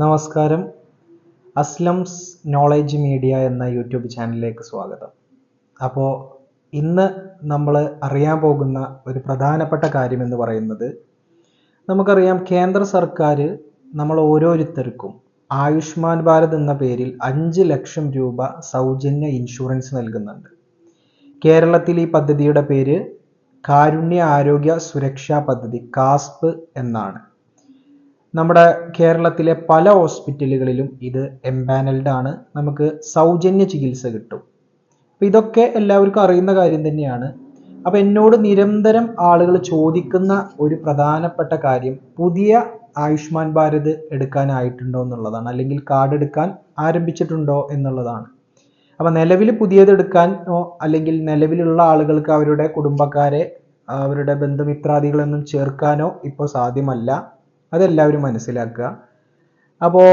നമസ്കാരം. Aslam's knowledge media എന്ന YouTube ചാനലിലേക്ക് സ്വാഗതം. അപ്പോൾ ഇന്ന് നമ്മൾ അറിയാൻ പോകുന്ന ഒരു പ്രധാനപ്പെട്ട കാര്യം എന്ന് പറയുന്നത് നമുക്കറിയാം കേന്ദ്ര സർക്കാർ നമ്മൾ ഓരോരുത്തർക്കും ആയുഷ്മാൻ ഭാരത് എന്ന പേരിൽ അഞ്ച് ലക്ഷം രൂപ സൗജന്യ ഇൻഷുറൻസ് നൽകുന്നുണ്ട്. കേരളത്തിൽ ഈ പദ്ധതിയുടെ പേര് കാരുണ്യ ആരോഗ്യ സുരക്ഷാ പദ്ധതി കാസ്പ് എന്നാണ്. നമ്മുടെ കേരളത്തിലെ പല ഹോസ്പിറ്റലുകളിലും ഇത് എംപാനൽഡ് ആണ്. നമുക്ക് സൗജന്യ ചികിത്സ കിട്ടും. അപ്പം ഇതൊക്കെ എല്ലാവർക്കും അറിയുന്ന കാര്യം തന്നെയാണ്. അപ്പം എന്നോട് നിരന്തരം ആളുകൾ ചോദിക്കുന്ന ഒരു പ്രധാനപ്പെട്ട കാര്യം പുതിയ ആയുഷ്മാൻ ഭാരത് എടുക്കാനായിട്ടുണ്ടോ എന്നുള്ളതാണ്. അല്ലെങ്കിൽ കാർഡ് എടുക്കാൻ ആരംഭിച്ചിട്ടുണ്ടോ എന്നുള്ളതാണ്. അപ്പം നിലവിൽ പുതിയത് എടുക്കാനോ അല്ലെങ്കിൽ നിലവിലുള്ള ആളുകൾക്ക് അവരുടെ കുടുംബക്കാരെ അവരുടെ ബന്ധുമിത്രാദികളൊന്നും ചേർക്കാനോ ഇപ്പോൾ സാധ്യമല്ല. അതെല്ലാവരും മനസ്സിലാക്കുക. അപ്പോൾ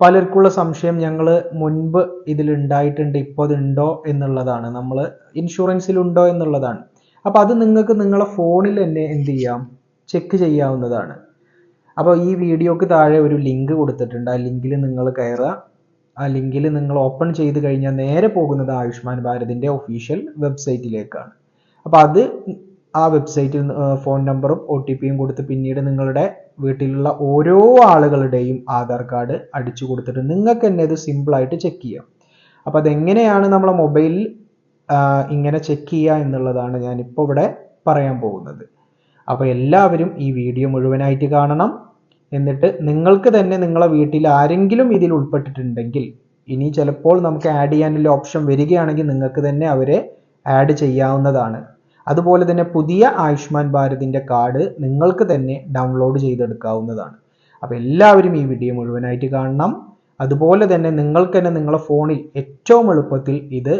പലർക്കുള്ള സംശയം ഞങ്ങൾ മുൻപ് ഇതിലുണ്ടായിട്ടുണ്ട് ഇപ്പോൾ അതുണ്ടോ എന്നുള്ളതാണ്. നമ്മൾ ഇൻഷുറൻസിലുണ്ടോ എന്നുള്ളതാണ്. അപ്പോൾ അത് നിങ്ങൾക്ക് നിങ്ങളുടെ ഫോണിൽ തന്നെ എന്ത് ചെയ്യാം? ചെക്ക് ചെയ്യാവുന്നതാണ്. അപ്പോൾ ഈ വീഡിയോക്ക് താഴെ ഒരു ലിങ്ക് കൊടുത്തിട്ടുണ്ട്. ആ ലിങ്കിൽ നിങ്ങൾ കയറുക. ആ ലിങ്കിൽ നിങ്ങൾ ഓപ്പൺ ചെയ്ത് കഴിഞ്ഞാൽ നേരെ പോകുന്നത് ആയുഷ്മാൻ ഭാരതിന്റെ ഒഫീഷ്യൽ വെബ്സൈറ്റിലേക്കാണ് അപ്പോൾ അത് ആ വെബ്സൈറ്റിൽ ഫോൺ നമ്പറും ഒ ടി പിയും കൊടുത്ത് പിന്നീട് നിങ്ങളുടെ വീട്ടിലുള്ള ഓരോ ആളുകളുടെയും ആധാർ കാർഡ് അടിച്ചു കൊടുത്തിട്ട് നിങ്ങൾക്ക് തന്നെ ഇത് സിമ്പിളായിട്ട് ചെക്ക് ചെയ്യാം. അപ്പോൾ അതെങ്ങനെയാണ് നമ്മളെ മൊബൈലിൽ ഇങ്ങനെ ചെക്ക് ചെയ്യുക എന്നുള്ളതാണ് ഞാനിപ്പോൾ ഇവിടെ പറയാൻ പോകുന്നത്. അപ്പോൾ എല്ലാവരും ഈ വീഡിയോ മുഴുവനായിട്ട് കാണണം. എന്നിട്ട് നിങ്ങൾക്ക് തന്നെ നിങ്ങളെ വീട്ടിൽ ആരെങ്കിലും ഇതിൽ ഉൾപ്പെട്ടിട്ടുണ്ടെങ്കിൽ ഇനി ചിലപ്പോൾ നമുക്ക് ആഡ് ചെയ്യാനുള്ള ഓപ്ഷൻ വരികയാണെങ്കിൽ നിങ്ങൾക്ക് തന്നെ അവരെ ആഡ് ചെയ്യാവുന്നതാണ്. അതുപോലെ തന്നെ പുതിയ ആയുഷ്മാൻ ഭാരതിന്റെ കാർഡ് നിങ്ങൾക്ക് തന്നെ ഡൗൺലോഡ് ചെയ്തെടുക്കാവുന്നതാണ്. അപ്പോൾ എല്ലാവരും ഈ വീഡിയോ മുഴുവനായിട്ട് കാണണം. അതുപോലെ തന്നെ നിങ്ങൾക്ക് തന്നെ നിങ്ങളുടെ ഫോണിൽ ഏറ്റവും എളുപ്പത്തിൽ ഇത്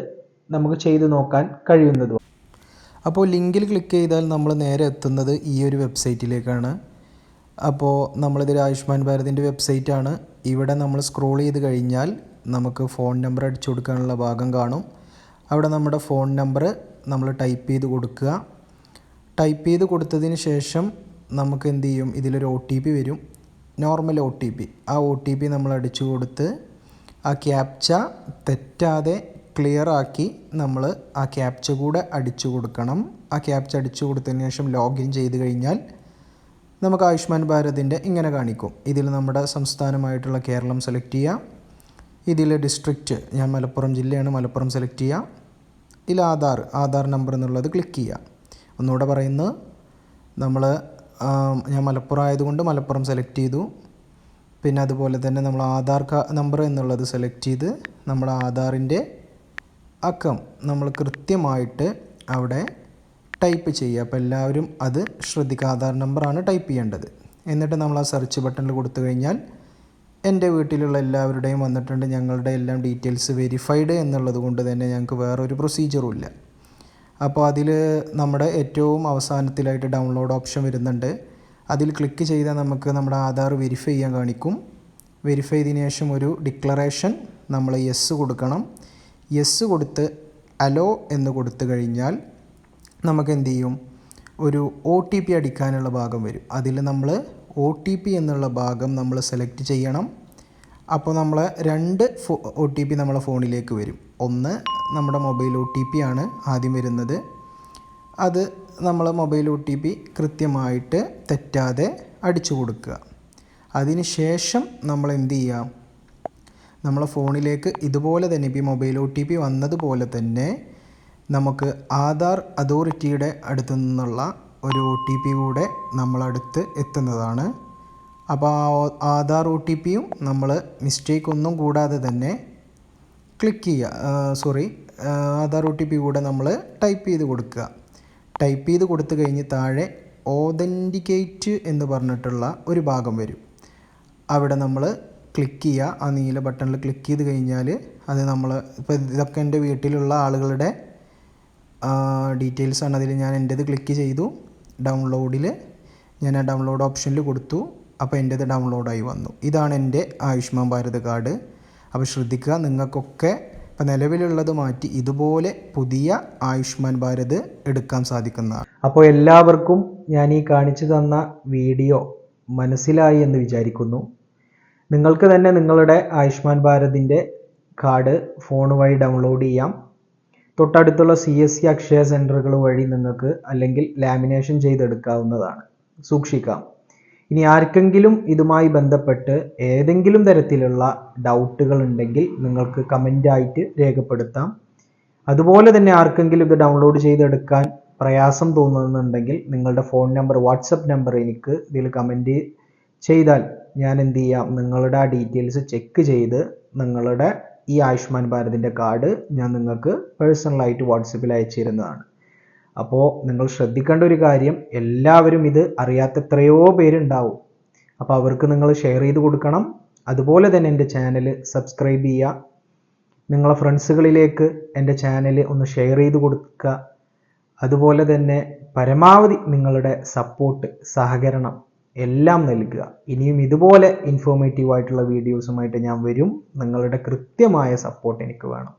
നമുക്ക് ചെയ്തു നോക്കാൻ കഴിയുന്നതും. അപ്പോൾ ലിങ്കിൽ ക്ലിക്ക് ചെയ്താൽ നമ്മൾ നേരെ എത്തുന്നത് ഈ ഒരു വെബ്സൈറ്റിലേക്കാണ് അപ്പോൾ നമ്മളിതിൽ ആയുഷ്മാൻ ഭാരതിന്റെ വെബ്സൈറ്റാണ് ഇവിടെ നമ്മൾ സ്ക്രോൾ ചെയ്ത് കഴിഞ്ഞാൽ നമുക്ക് ഫോൺ നമ്പർ അടിച്ചു കൊടുക്കാനുള്ള ഭാഗം കാണും. അവിടെ നമ്മുടെ ഫോൺ നമ്പർ നമ്മൾ ടൈപ്പ് ചെയ്ത് കൊടുക്കുക. ടൈപ്പ് ചെയ്ത് കൊടുത്തതിന് ശേഷം നമുക്ക് എന്ത് ചെയ്യും? ഇതിലൊരു ഒ ടി പി വരും. നോർമൽ ഒ ടി പി ആ ഒ ടി പി നമ്മൾ അടിച്ചു കൊടുത്ത് ആ ക്യാപ്ച തെറ്റാതെ ക്ലിയർ ആക്കി നമ്മൾ ആ ക്യാപ്ച കൂടെ അടിച്ചു കൊടുക്കണം. ആ ക്യാപ്ച അടിച്ചു കൊടുത്തതിന് ശേഷം ലോഗിൻ ചെയ്ത് കഴിഞ്ഞാൽ നമുക്ക് ആയുഷ്മാൻ ഭാരതിന്റെ ഇങ്ങനെ കാണിക്കും. ഇതിൽ നമ്മുടെ സംസ്ഥാനമായിട്ടുള്ള കേരളം സെലക്ട് ചെയ്യാം ഇതിൽ ഡിസ്ട്രിക്റ്റ് ഞാൻ മലപ്പുറം ജില്ലയാണ് മലപ്പുറം സെലക്ട് ചെയ്യാം ഇതിൽ ആധാർ ആധാർ നമ്പർ എന്നുള്ളത് ക്ലിക്ക് ചെയ്യുക. ഒന്നുകൂടെ പറയുന്നത് നമ്മൾ ഞാൻ മലപ്പുറം ആയതുകൊണ്ട് മലപ്പുറം സെലക്ട് ചെയ്തു. പിന്നെ അതുപോലെ തന്നെ നമ്മൾ ആധാർ നമ്പർ എന്നുള്ളത് സെലക്ട് ചെയ്ത് നമ്മുടെ ആധാറിന്റെ അക്കം നമ്മൾ കൃത്യമായിട്ട് അവിടെ ടൈപ്പ് ചെയ്യുക. അപ്പോൾ എല്ലാവരും അത് ശ്രദ്ധിക്കുക. ആധാർ നമ്പറാണ് ടൈപ്പ് ചെയ്യേണ്ടത്. എന്നിട്ട് നമ്മൾ ആ സെർച്ച് ബട്ടണിൽ കൊടുത്തു കഴിഞ്ഞാൽ എന്റെ വീട്ടിലുള്ള എല്ലാവരുടെയും വന്നിട്ടുണ്ട്. ഞങ്ങളുടെ എല്ലാം ഡീറ്റെയിൽസ് വെരിഫൈഡ് എന്നുള്ളത് കൊണ്ട് തന്നെ ഞങ്ങൾക്ക് വേറൊരു പ്രൊസീജിയറും ഇല്ല. അപ്പോൾ അതിൽ നമ്മുടെ ഏറ്റവും അവസാനത്തിലായിട്ട് ഡൗൺലോഡ് ഓപ്ഷൻ വരുന്നുണ്ട്. അതിൽ ക്ലിക്ക് ചെയ്താൽ നമുക്ക് നമ്മുടെ ആധാർ വെരിഫൈ ചെയ്യാൻ കാണിക്കും. വെരിഫൈ ചെയ്തതിന് ശേഷം ഒരു ഡിക്ലറേഷൻ നമ്മൾ യെസ് കൊടുക്കണം. യെസ് കൊടുത്ത് അലോ എന്ന് കൊടുത്തു കഴിഞ്ഞാൽ നമുക്ക് എന്ത് ചെയ്യും? ഒരു ഒ ടി പി അടിക്കാനുള്ള ഭാഗം വരും. അതിൽ നമ്മൾ ഒ ടി പി എന്നുള്ള ഭാഗം നമ്മൾ സെലക്ട് ചെയ്യണം. അപ്പോൾ നമ്മൾ രണ്ട് ഫോ ഒ ടി പി നമ്മളെ ഫോണിലേക്ക് വരും. ഒന്ന് നമ്മുടെ മൊബൈൽ ഒ ടി പി ആണ് ആദ്യം വരുന്നത്. അത് നമ്മൾ മൊബൈൽ ഒ ടി പി കൃത്യമായിട്ട് തെറ്റാതെ അടിച്ചു കൊടുക്കുക. അതിന് ശേഷം നമ്മൾ എന്ത് ചെയ്യാം? നമ്മളെ ഫോണിലേക്ക് ഇതുപോലെ തന്നെ ഇപ്പോൾ മൊബൈൽ ഒ ടി പി വന്നതുപോലെ തന്നെ നമുക്ക് ആധാർ അതോറിറ്റിയുടെ അടുത്തു നിന്നുള്ള ഒരു ഒ ടി പി കൂടെ നമ്മളടുത്ത് എത്തുന്നതാണ്. അപ്പോൾ ആ ആധാർ ഒ ടി പിയും നമ്മൾ മിസ്റ്റേക്ക് ഒന്നും കൂടാതെ തന്നെ ക്ലിക്ക് ചെയ്യുക. Sorry Aadhaar O T P കൂടെ നമ്മൾ ടൈപ്പ് ചെയ്ത് കൊടുക്കുക. ടൈപ്പ് ചെയ്ത് കൊടുത്തു കഴിഞ്ഞ് താഴെ ഓതന്റിക്കേറ്റ് എന്ന് പറഞ്ഞിട്ടുള്ള ഒരു ഭാഗം വരും. അവിടെ നമ്മൾ ക്ലിക്ക് ചെയ്യുക. ആ നീല ബട്ടണിൽ ക്ലിക്ക് ചെയ്ത് കഴിഞ്ഞാൽ അത് നമ്മൾ ഇപ്പോൾ ഇതൊക്കെ എന്റെ വീട്ടിലുള്ള ആളുകളുടെ ഡീറ്റെയിൽസാണ് അതിൽ ഞാൻ എന്റേത് ക്ലിക്ക് ചെയ്തു. ഡൗൺലോഡിൽ ഞാൻ ആ ഡൗൺലോഡ് ഓപ്ഷനിൽ കൊടുത്തു. അപ്പോൾ എന്റെ എന്റേത് ഡൗൺലോഡായി വന്നു. ഇതാണ് എന്റെ ആയുഷ്മാൻ ഭാരത് കാർഡ്. അപ്പോൾ ശ്രദ്ധിക്കുക നിങ്ങൾക്കൊക്കെ ഇപ്പം നിലവിലുള്ളത് മാറ്റി ഇതുപോലെ പുതിയ ആയുഷ്മാൻ ഭാരത് എടുക്കാൻ സാധിക്കുന്നതാണ്. അപ്പോൾ എല്ലാവർക്കും ഞാൻ ഈ കാണിച്ചു തന്ന വീഡിയോ മനസ്സിലായി എന്ന് വിചാരിക്കുന്നു. നിങ്ങൾക്ക് തന്നെ നിങ്ങളുടെ ആയുഷ്മാൻ ഭാരതിന്റെ കാർഡ് ഫോൺ വഴി ഡൗൺലോഡ് ചെയ്യാം. തൊട്ടടുത്തുള്ള സി എസ് സി അക്ഷയ സെന്ററുകൾ വഴി നിങ്ങൾക്ക് അല്ലെങ്കിൽ ലാമിനേഷൻ ചെയ്തെടുക്കാവുന്നതാണ്. സൂക്ഷിക്കാം. ഇനി ആർക്കെങ്കിലും ഇതുമായി ബന്ധപ്പെട്ട് ഏതെങ്കിലും തരത്തിലുള്ള ഡൗട്ടുകൾ ഉണ്ടെങ്കിൽ നിങ്ങൾക്ക് കമന്റായിട്ട് രേഖപ്പെടുത്താം. അതുപോലെ തന്നെ ആർക്കെങ്കിലും ഇത് ഡൗൺലോഡ് ചെയ്തെടുക്കാൻ പ്രയാസം തോന്നുന്നുണ്ടെങ്കിൽ നിങ്ങളുടെ ഫോൺ നമ്പർ വാട്സപ്പ് നമ്പർ എനിക്ക് ഇതിൽ കമന്റ് ചെയ്താൽ ഞാൻ എന്ത് ചെയ്യാം? നിങ്ങളുടെ ആ ഡീറ്റെയിൽസ് ചെക്ക് ചെയ്ത് നിങ്ങളുടെ ഈ ആയുഷ്മാൻ ഭാരതിന്റെ കാർഡ് ഞാൻ നിങ്ങൾക്ക് പേഴ്സണലായിട്ട് വാട്സപ്പിൽ അയച്ചു തരുന്നതാണ് അപ്പോൾ നിങ്ങൾ ശ്രദ്ധിക്കേണ്ട ഒരു കാര്യം എല്ലാവരും ഇത് അറിയാത്ത എത്രയോ പേരുണ്ടാവും. അപ്പോൾ അവർക്ക് നിങ്ങൾ ഷെയർ ചെയ്ത് കൊടുക്കണം. അതുപോലെ തന്നെ എന്റെ ചാനൽ സബ്സ്ക്രൈബ് ചെയ്യുക. നിങ്ങളെ ഫ്രണ്ട്സുകളിലേക്ക് എന്റെ ചാനൽ ഒന്ന് ഷെയർ ചെയ്ത് കൊടുക്കുക. അതുപോലെ തന്നെ പരമാവധി നിങ്ങളുടെ സപ്പോർട്ട് സഹകരണം എല്ലാം നൽകുക. ഇനിയും ഇതുപോലെ ഇൻഫോർമേറ്റീവ് ആയിട്ടുള്ള വീഡിയോസുമായിട്ട് ഞാൻ വരും. നിങ്ങളുടെ കൃത്യമായ സപ്പോർട്ട് എനിക്ക് വേണം.